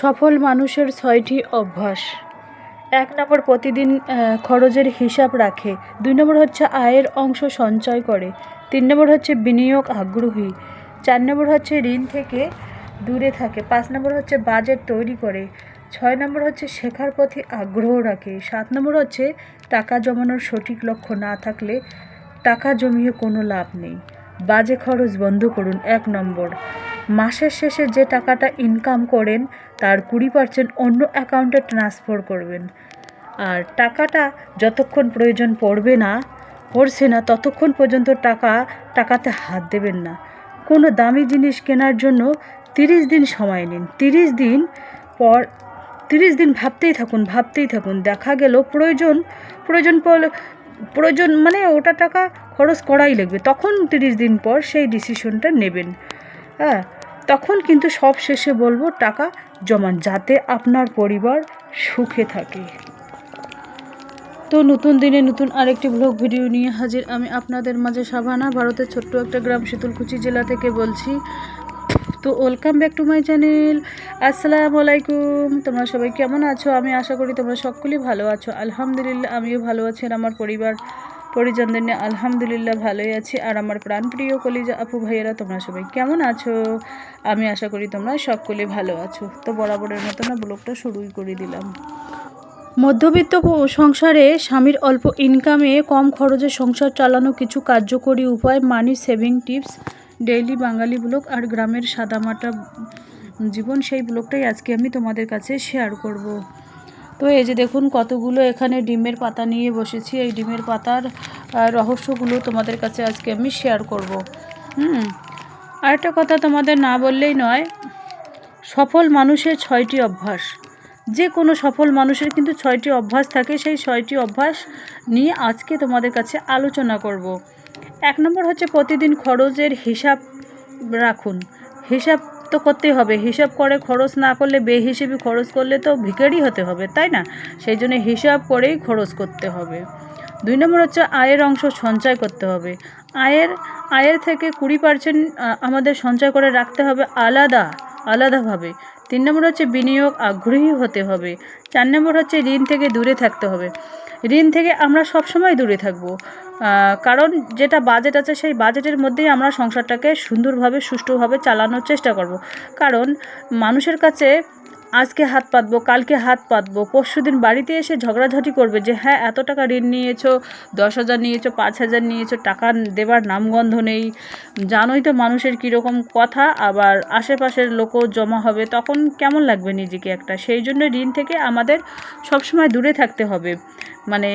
সফল মানুষের ছয়টি অভ্যাস। এক নম্বর, প্রতিদিন খরচের হিসাব রাখে। দুই নম্বর হচ্ছে আয়ের অংশ সঞ্চয় করে। তিন নম্বর হচ্ছে বিনিয়োগ আগ্রহী। চার নম্বর হচ্ছে ঋণ থেকে দূরে থাকে। পাঁচ নম্বর হচ্ছে বাজেট তৈরি করে। ছয় নম্বর হচ্ছে শেখার প্রতি আগ্রহ রাখে। সাত নম্বর হচ্ছে টাকা জমানোর সঠিক লক্ষ্য না থাকলে টাকা জমিয়ে কোনো লাভ নেই। বাজে খরচ বন্ধ করুন। এক নম্বর মাসের শেষে যে টাকাটা ইনকাম করেন, তার কুড়ি পার্সেন্ট অন্য অ্যাকাউন্টে ট্রান্সফার করবেন। আর টাকাটা যতক্ষণ প্রয়োজন পড়বে না, পড়ছে না, ততক্ষণ পর্যন্ত টাকা, টাকাতে হাত দেবেন না। কোনো দামি জিনিস কেনার জন্য তিরিশ দিন সময় নিন। তিরিশ দিন পর, তিরিশ দিন ভাবতেই থাকুন ভাবতেই থাকুন। দেখা গেল প্রয়োজন প্রয়োজন পড়লে প্রয়োজন মানে ওটা টাকা খরচ করাই লাগবে। তখন তিরিশ দিন পর সেই ডিসিশনটা নেবেন। হ্যাঁ তখন কিন্তু সব শেষে বলব, টাকা জমান, যাতে আপনার পরিবার সুখে থাকে। তো নতুন দিনে নতুন আরেকটি ব্লগ ভিডিও নিয়ে হাজির আমি আপনাদের মাঝে সাভানা, ভারতের ছোট্ট একটা গ্রাম শীতলকুচি জেলা থেকে বলছি। তো welcome back to my channel আসসালামু আলাইকুম। তোমরা সবাই কেমন আছো? আমি আশা করি তোমরা সকলেই ভালো আছো। আলহামদুলিল্লাহ, আমিও ভালো আছি আর আমার পরিবার পরিজনদের নিয়ে আলহামদুলিল্লাহ ভালোই আছি। আর আমার প্রাণপ্রিয় কলিজা আপু ভাইয়েরা, তোমরা সবাই কেমন আছো? আমি আশা করি তোমরা সকলে ভালো আছো। তো বরাবরের মতো না, ব্লগটা শুরুই করে দিলাম। মধ্যবিত্ত সংসারে স্বামীর অল্প ইনকামে কম খরচে সংসার চালানো কিছু কার্যকরী উপায় money saving tips daily Bangali vlog আর গ্রামের সাদামাটা জীবন, সেই ব্লগটাই আজকে আমি তোমাদের কাছে শেয়ার করব। তো এই যে দেখুন কতগুলো এখানে ডিমের পাতা নিয়ে বসেছি। এই ডিমের পাতার রহস্যগুলো তোমাদের কাছে আজকে আমি শেয়ার করব। হুম, আরেকটা কথা তোমাদের না বললেই নয়, সফল মানুষের ছয়টি অভ্যাস। যে কোনো সফল মানুষের কিন্তু ছয়টি অভ্যাস থাকে, সেই ছয়টি অভ্যাস নিয়ে আজকে তোমাদের কাছে আলোচনা করব। এক নম্বর হচ্ছে প্রতিদিন খরচের হিসাব রাখুন। হিসাব তো করতেই হবে। হিসাব করে খরচ না করলে বেহিসেবি খরচ করলে তো ভিখারি হতে হবে, তাই না? সেই জন্য হিসাব করেই খরচ করতে হবে। দুই নম্বর হচ্ছে আয়ের অংশ সঞ্চয় করতে হবে। আয়ের আয়ের থেকে কুড়ি পার্সেন্ট আমাদের সঞ্চয় করে রাখতে হবে আলাদা, আলাদাভাবে। তিন নম্বর হচ্ছে বিনিয়োগ আগ্রহী হতে হবে। চার নম্বর হচ্ছে ঋণ থেকে দূরে থাকতে হবে। ঋণ থেকে আমরা সব সময় দূরে থাকব। কারণ যেটা বাজেট আছে সেই বাজেটের মধ্যেই আমরা সংসারটাকে সুন্দরভাবে, সুষ্ঠুভাবে চালানোর চেষ্টা করব। কারণ মানুষের কাছে আজকে হাত পাতবো, কালকে হাত পাতবো, পরশু দিন বাড়িতে এসে ঝগড়াঝাটি করবে যে হ্যাঁ এত টাকা ঋণ নিয়েছো, দশ হাজার নিয়েছো, পাঁচ হাজার নিয়েছো, টাকা দেবার নামগন্ধ নেই। জানোই তো মানুষের কীরকম কথা, আবার আশেপাশের লোকও জমা হবে, তখন কেমন লাগবে নিজেকে একটা? সেই জন্য ঋণ থেকে আমাদের সবসময় দূরে থাকতে হবে। মানে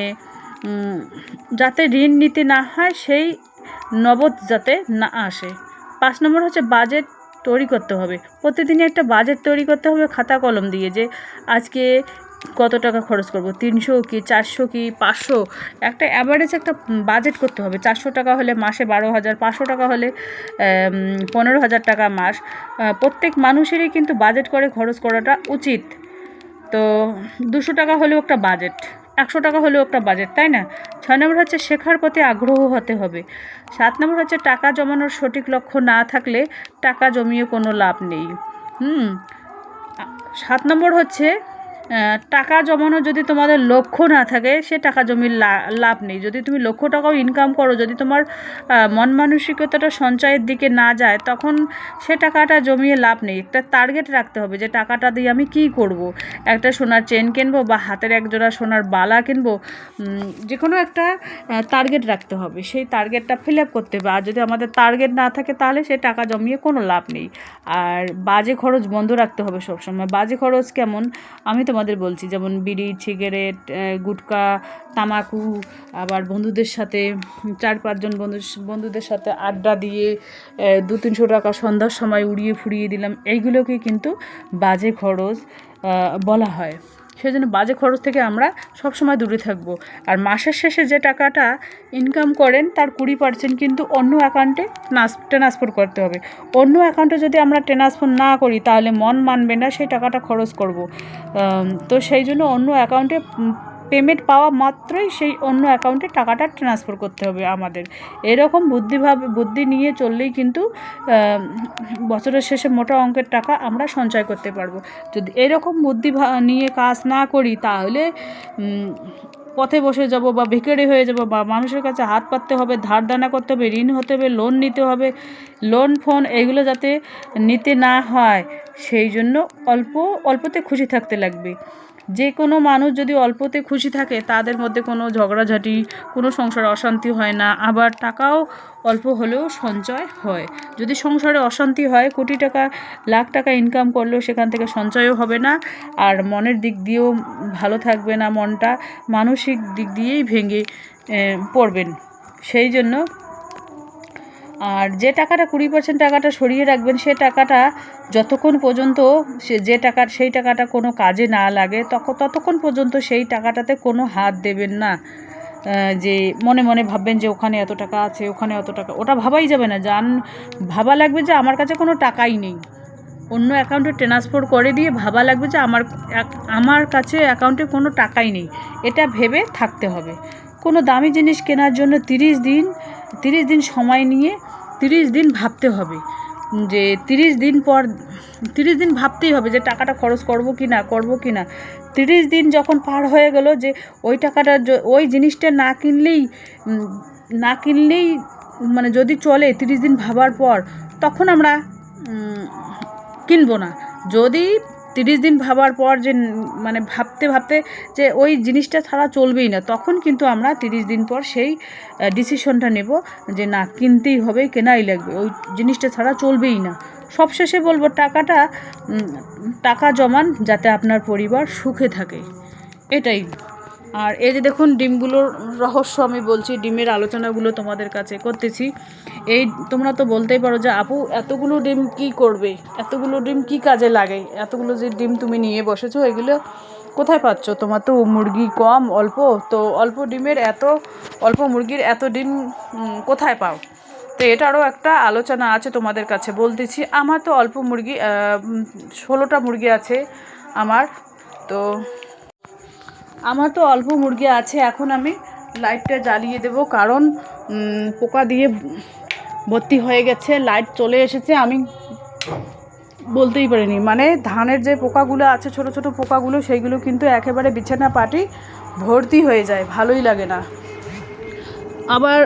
যাতে ঋণ নিতে না হয়, সেই নবদ যাতে না আসে। পাঁচ নম্বর হচ্ছে বাজেট তৈরি করতে হবে। প্রতিদিনই একটা বাজেট তৈরি করতে হবে, খাতা কলম দিয়ে যে আজকে কত টাকা খরচ করব, তিনশো কি, চারশো কি, পাঁচশো? একটা অ্যাভারেজ একটা বাজেট করতে হবে। চারশো টাকা হলে মাসে বারো হাজার, পাঁচশো টাকা হলে পনেরো হাজার টাকা মাস। প্রত্যেক মানুষেরই কিন্তু বাজেট করে খরচ করাটা উচিত। তো দুশো টাকা হলেও একটা বাজেট। একশো টাকা হলেও একটা বাজেট তাই না? ছয় নম্বর হচ্ছে শেখার প্রতি আগ্রহ হতে হবে। সাত নম্বর হচ্ছে টাকা জমানোর সঠিক লক্ষ্য না থাকলে টাকা জমিয়ে কোনো লাভ নেই। হুম সাত নম্বর হচ্ছে টাকা জমানো যদি তোমাদের লক্ষ্য না থাকে, সে টাকা জমির লাভ নেই। যদি তুমি লক্ষ টাকাও ইনকাম করো, যদি তোমার মন মানসিকতাটা সঞ্চয়ের দিকে না যায়, তখন সে টাকাটা জমিয়ে লাভ নেই। একটা টার্গেট রাখতে হবে যে টাকাটা দিয়ে আমি কী করব। একটা সোনার চেন কিনবো বা হাতের এক জোড়া সোনার বালা কিনবো যে কোনো একটা টার্গেট রাখতে হবে। সেই টার্গেটটা ফিল আপ করতে হবে। আর যদি আমাদের টার্গেট না থাকে, তাহলে সে টাকা জমিয়ে কোনো লাভ নেই। আর বাজে খরচ বন্ধ রাখতে হবে সবসময়। বাজে খরচ কেমন? আমি তোমাদের বলছি, যেমন বিড়ি, সিগারেট গুটকা, তামাকু, আবার বন্ধুদের সাথে, চার পাঁচজন বন্ধু, বন্ধুদের সাথে আড্ডা দিয়ে দু তিনশো টাকা সন্ধ্যার সময় উড়িয়ে ফুরিয়ে দিলাম। এইগুলোকে কিন্তু বাজে খরচ বলা হয়। সেজন্য বাজে খরচ থেকে আমরা সবসময় দূরে থাকব। আর মাসের শেষে যে টাকাটা ইনকাম করেন, তার কুড়ি পার্সেন্ট কিন্তু অন্য অ্যাকাউন্টে ট্রান্সফার করতে হবে। অন্য অ্যাকাউন্টে যদি আমরা ট্রান্সফার না করি, তাহলে মন মানবে না, সেই টাকাটা খরচ করব। তো সেই জন্য অন্য অ্যাকাউন্টে পেমেন্ট পাওয়া মাত্রই সেই অন্য অ্যাকাউন্টে টাকাটা ট্রান্সফার করতে হবে আমাদের। এরকম বুদ্ধিভাবে বুদ্ধি নিয়ে চললেই কিন্তু বছরের শেষে মোটা অঙ্কের টাকা আমরা সঞ্চয় করতে পারব। যদি এরকম বুদ্ধি নিয়ে কাজ না করি, তাহলে পথে বসে যাব বা ভিখারি হয়ে যাব বা মানুষের কাছে হাত পাততে হবে ধার দানা করতে হবে, ঋণ হতে হবে লোন নিতে হবে লোন ফোন এগুলো যাতে নিতে না হয়, সেই জন্য অল্প, অল্পতে খুশি থাকতে লাগবে। যে কোনো মানুষ যদি অল্পতে খুশি থাকে, তাদের মধ্যে কোনো ঝগড়াঝাটি, কোনো সংসারে অশান্তি হয় না। আবার টাকাও অল্প হলেও সঞ্চয় হয়। যদি সংসারে অশান্তি হয়, কোটি টাকা, লাখ টাকা ইনকাম করলেও সেখান থেকে সঞ্চয়ও হবে না। আর মনের দিক দিয়েও ভালো থাকবে না মনটা। মানসিক দিক দিয়েই ভেঙে পড়বেন। সেই জন্য আর যে টাকাটা কুড়ি পার্সেন্ট টাকাটা সরিয়ে রাখবেন, সে টাকাটা যতক্ষণ পর্যন্ত সে যে টাকার সেই টাকাটা কোনো কাজে না লাগে তখন ততক্ষণ পর্যন্ত সেই টাকাটাতে কোনো হাত দেবেন না। যে মনে মনে ভাববেন যে ওখানে এত টাকা আছে, ওখানে এত টাকা, ওটা ভাবাই যাবে না। জান ভাবা লাগবে যে আমার কাছে কোনো টাকাই নেই। অন্য অ্যাকাউন্টে ট্রান্সফার করে দিয়ে ভাবা লাগবে যে আমার আমার কাছে অ্যাকাউন্টে কোনো টাকাই নেই। এটা ভেবে থাকতে হবে। কোনো দামি জিনিস কেনার জন্য তিরিশ দিন তিরিশ দিন সময় নিয়ে তিরিশ দিন ভাবতে হবে, যে তিরিশ দিন পর, তিরিশ দিন ভাবতেই হবে যে টাকাটা খরচ করব কি না, করব কি না। তিরিশ দিন যখন পার হয়ে গেল যে ওই টাকাটা ওই জিনিসটা না কিনলেই না কিনলেই মানে যদি চলে তিরিশ দিন ভাবার পর, তখন আমরা কিনবো না। যদি তিরিশ দিন ভাবার পর যে মানে ভাবতে ভাবতে যে ওই জিনিসটা ছাড়া চলবেই না, তখন কিন্তু আমরা তিরিশ দিন পর সেই ডিসিশনটা নেব যে না, কিনতেই হবে, কেনাই লাগবে। ওই জিনিসটা ছাড়া চলবেই না। সবশেষে বলব, টাকাটা টাকা জমান যাতে আপনার পরিবার সুখে থাকে। এটাই। আর এই যে দেখুন, ডিমগুলোর রহস্য আমি বলছি, ডিমের আলোচনাগুলো তোমাদের কাছে করতেছি। এই তোমরা তো বলতেই পারো যে, আপু, এতগুলো ডিম কি করবে? এতগুলো ডিম কি কাজে লাগে? এতগুলো যে ডিম তুমি নিয়ে বসেছো, এগুলো কোথায় পাচ্ছ? তোমার তো মুরগি কম, অল্প। তো অল্প ডিমের এত, অল্প মুরগির এত ডিম কোথায় পাও? তো এটারও একটা আলোচনা আছে তোমাদের কাছে বলতেছি। আমার তো অল্প মুরগি ষোলোটা মুরগি আছে আমার। তো আমার তো অল্প মুরগি আছে, এখন আমি লাইটটা জ্বালিয়ে দেব, কারণ পোকা দিয়ে ভর্তি হয়ে গেছে, লাইট চলে এসেছে, আমি বলতেই পারিনি। মানে ধানের যে পোকাগুলো আছে, ছোট ছোট পোকাগুলো সেইগুলো কিন্তু একেবারে বিছানা পাটি ভর্তি হয়ে যায়, ভালোই লাগে না। আবার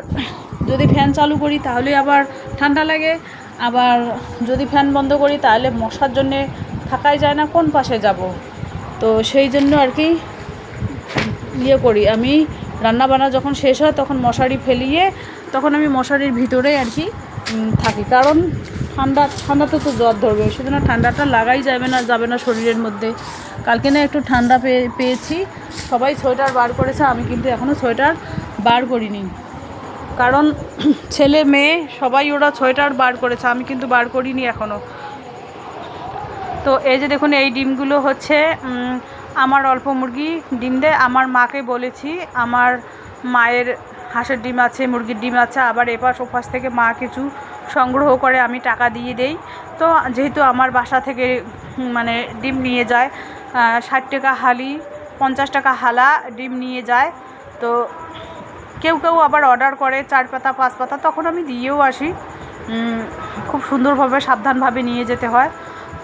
যদি ফ্যান চালু করি, তাহলে আবার ঠান্ডা লাগে, আবার যদি ফ্যান বন্ধ করি, তাহলে মশার জন্যে থাকাই যায় না, কোন পাশে যাব? তো সেই জন্য আর কি ইয়ে করি। আমি রান্না বান্না যখন শেষ হয় তখন মশারি ফেলিয়ে তখন আমি মশারির ভিতরে আর কি থাকি। কারণ ঠান্ডা, ঠান্ডাতে তো জ্বর ধরবে, সেজন্য ঠান্ডাটা লাগাই যাবে না যাবে না শরীরের মধ্যে। কালকে না একটু ঠান্ডা পেয়ে পেয়েছি। সবাই সোয়েটার বার করেছে, আমি কিন্তু এখনও সোয়েটার বার করিনি। কারণ ছেলে, মেয়ে, সবাই ওরা সোয়েটার বার করেছে, আমি কিন্তু বার করিনি এখনও তো এই যে দেখুন, এই ডিমগুলো হচ্ছে আমার অল্প মুরগি ডিম দেয়। আমার মাকে বলেছি, আমার মায়ের হাঁসের ডিম আছে, মুরগির ডিম আছে, আবার এপাশ ওপাশ থেকে মা কিছু সংগ্রহ করে আমি টাকা দিয়ে দেই। তো যেহেতু আমার বাসা থেকে মানে ডিম নিয়ে যায় ষাট টাকা হালি, পঞ্চাশ টাকা হালা ডিম নিয়ে যায়। তো কেউ কেউ আবার অর্ডার করে চার পাতা, পাঁচ পাতা, তখন আমি দিয়েও আসি। খুব সুন্দরভাবে, সাবধানভাবে নিয়ে যেতে হয়।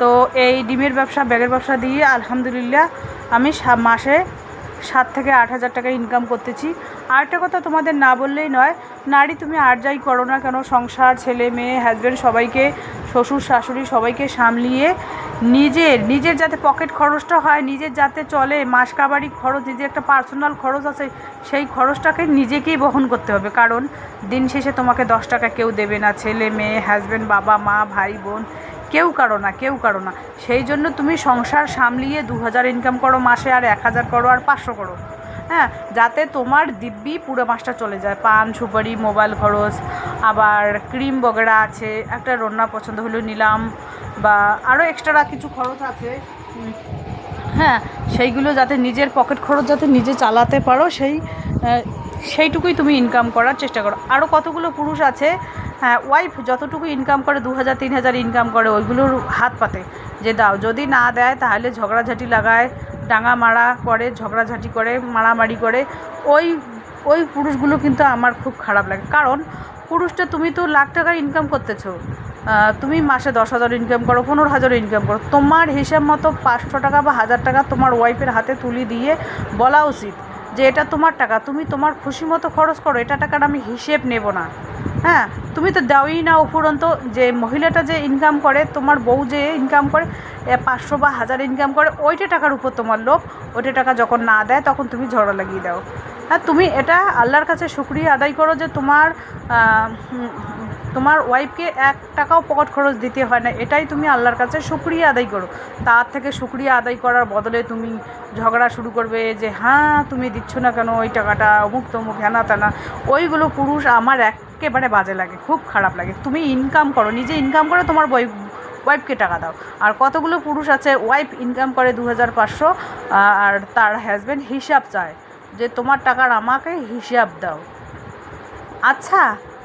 তো এই ডিমের ব্যবসা, ব্যাগের ব্যবসা দিয়ে আলহামদুলিল্লাহ আমি মাসে সাত থেকে আট হাজার টাকা ইনকাম করতেছি। আরেকটা কথা তোমাদের না বললেই নয়, নারী তুমি আর যাই করো না কেন, সংসার, ছেলে, মেয়ে হাজব্যান্ড সবাইকে, শ্বশুর, শাশুড়ি সবাইকে সামলিয়ে নিজের নিজের যাতে পকেট খরচটা হয়, নিজের যাতে চলে, মাস কাবারি খরচ, নিজের একটা পার্সোনাল খরচ আছে, সেই খরচটাকে নিজেকেই বহন করতে হবে। কারণ দিন শেষে তোমাকে দশ টাকা কেউ দেবে না। ছেলে, মেয়ে হাজব্যান্ড বাবা, মা, ভাই, বোন কেউ কারও না, কেউ কারও না। সেই জন্য তুমি সংসার সামলিয়ে দু হাজার ইনকাম করো মাসে আর এক হাজার করো আর পাঁচশো করো। হ্যাঁ যাতে তোমার দিব্যি পুরো মাসটা চলে যায়। পান, সুপারি, মোবাইল খরচ, আবার ক্রিম বগেরা আছে, একটা রান্না পছন্দ হলো নিলাম, বা আরও এক্সট্রা কিছু খরচ আছে। হ্যাঁ সেইগুলো যাতে নিজের পকেট খরচ যাতে নিজে চালাতে পারো, সেই সেইটুকুই তুমি ইনকাম করার চেষ্টা করো। আরও কতগুলো পুরুষ আছে ওয়াইফ যতটুকু ইনকাম করে দু হাজার তিন হাজার ইনকাম করে, ওইগুলোর হাত পাতে। যে দাও, যদি না দেয়, তাহলে ঝগড়াঝাটি লাগায়, ডাঙা মারা করে, ঝগড়াঝাটি করে, মারামারি করে। ওই ওই পুরুষগুলো কিন্তু আমার খুব খারাপ লাগে। কারণ, পুরুষটা, তুমি তো লাখ টাকা ইনকাম করতেছো। তুমি মাসে দশ হাজার ইনকাম করো, পনেরো হাজার ইনকাম করো। তোমার হিসাব মতো পাঁচশো টাকা বা হাজার টাকা তোমার ওয়াইফের হাতে তুলি দিয়ে বলা উচিত যে, এটা তোমার টাকা। তুমি তোমার খুশি মতো খরচ করো, এটা টাকাটা আমি হিসেব নেব না। হ্যাঁ তুমি তো দাওই না উপরন্ত যে মহিলাটা যে ইনকাম করে, তোমার বউ যে ইনকাম করে পাঁচশো বা হাজার ইনকাম করে, ওইটা টাকার উপর তোমার লোভ। ওইটা টাকা যখন না দেয়, তখন তুমি ঝগড়া লাগিয়ে দাও। হ্যাঁ তুমি এটা আল্লাহর কাছে শুক্রিয়া আদায় করো যে তোমার তোমার ওয়াইফকে এক টাকাও পকেট খরচ দিতে হয় না। এটাই তুমি আল্লাহর কাছে শুক্রিয়া আদায় করো। তার থেকে শুক্রিয়া আদায় করার বদলে তুমি ঝগড়া শুরু করবে যে হ্যাঁ তুমি দিচ্ছ না কেন? ওই টাকাটা অমুক তমুক হ্যানা তানা ওইগুলো পুরুষ আমার একেবারে বাজে লাগে, খুব খারাপ লাগে। তুমি ইনকাম করো, নিজে ইনকাম করে তোমার বই ওয়াইফকে টাকা দাও। আর কতগুলো পুরুষ আছে ওয়াইফ ইনকাম করে দু হাজার পাঁচশো আর তার হাজব্যান্ড হিসাব চায় যে তোমার টাকার আমাকে হিসাব দাও। আচ্ছা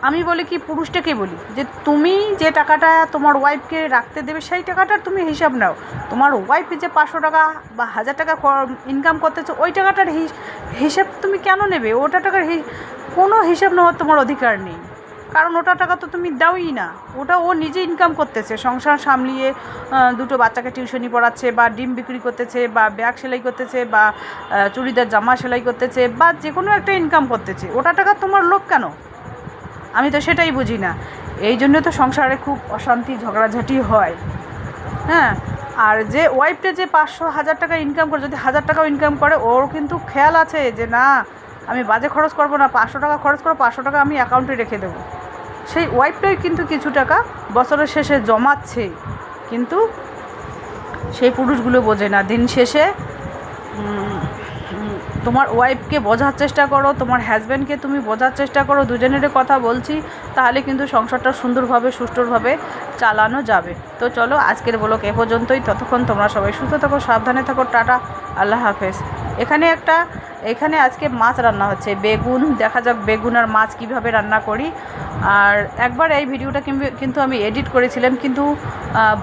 আমি বলি কি, পুরুষটাকে বলি যে তুমি যে টাকাটা তোমার ওয়াইফকে রাখতে দেবে, সেই টাকাটার তুমি হিসাব নাও। তোমার ওয়াইফ যে পাঁচশো টাকা বা হাজার টাকা ইনকাম করতেছো, ওই টাকাটার হিসাব তুমি কেন নেবে? ওটা টাকার কোনো হিসাব নেওয়ার তোমার অধিকার নেই। কারণ ওটা টাকা তো তুমি দাওই না। ওটা ও নিজে ইনকাম করতেছে, সংসার সামলিয়ে দুটো বাচ্চাকে টিউশনি পড়াচ্ছে বা ডিম বিক্রি করতেছে বা ব্যাগ সেলাই করতেছে বা চুড়িদার, জামা সেলাই করতেছে বা যে কোনো একটা ইনকাম করতেছে। ওটা টাকা তোমার লোক কেন? আমি তো সেটাই বুঝি না। এই জন্য তো সংসারে খুব অশান্তি, ঝগড়াঝাটি হয়। হ্যাঁ আর যে ওয়াইফটা যে পাঁচশো, হাজার টাকা ইনকাম করে, যদি হাজার টাকাও ইনকাম করে, ওর কিন্তু খেয়াল আছে যে না, আমি বাজে খরচ করব না, পাঁচশো টাকা খরচ করো, পাঁচশো টাকা আমি অ্যাকাউন্টে রেখে দেবো। সেই ওয়াইফটাই কিন্তু কিছু টাকা বছরের শেষে জমাচ্ছে। কিন্তু সেই পুরুষগুলো বোঝে না। দিন শেষে তোমার ওয়াইফকে বোঝার চেষ্টা করো, তোমার হাজব্যান্ডকে তুমি বোঝার চেষ্টা করো, দুজনেরই কথা বলছি, তাহলে কিন্তু সংসারটা সুন্দরভাবে সুষ্ঠুভাবে চালানো যাবে। তো চলো, আজকের ব্লগ এ পর্যন্তই। ততক্ষণ তোমরা সবাই সুস্থ থাকো, সাবধানে থাকো, টাটা, আল্লাহ হাফেজ। এখানে একটা, এখানে আজকে মাছ রান্না হচ্ছে, বেগুন। দেখা যাক বেগুন আর মাছ কীভাবে রান্না করি। আর একবার এই ভিডিওটা কিন্তু আমি এডিট করেছিলাম, কিন্তু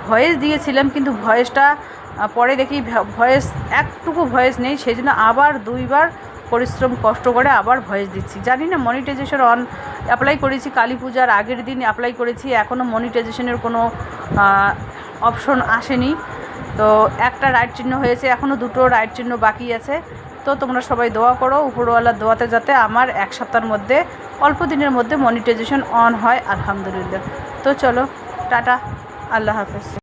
ভয়েস দিয়েছিলাম, কিন্তু ভয়েসটা পরে দেখি ভয়েস, একটুকু ভয়েস নেই সেই জন্য আবার দুইবার পরিশ্রম কষ্ট করে আবার ভয়েস দিচ্ছি। জানি না মনিটাইজেশন অন অ্যাপ্লাই করেছি, কালী পূজার আগের দিন অ্যাপ্লাই করেছি এখনও মনিটাইজেশনের কোনো অপশন আসেনি। তো একটা রাইট চিহ্ন হয়েছে এখনও দুটো রাইট চিহ্ন বাকি আছে। তো তোমরা সবাই দোয়া করো উপরওয়ালার দোয়াতে যাতে আমার এক সপ্তাহের মধ্যে, অল্প দিনের মধ্যে মনিটাইজেশন অন হয়, আলহামদুলিল্লাহ। তো চলো, টাটা, আল্লাহ হাফেজ।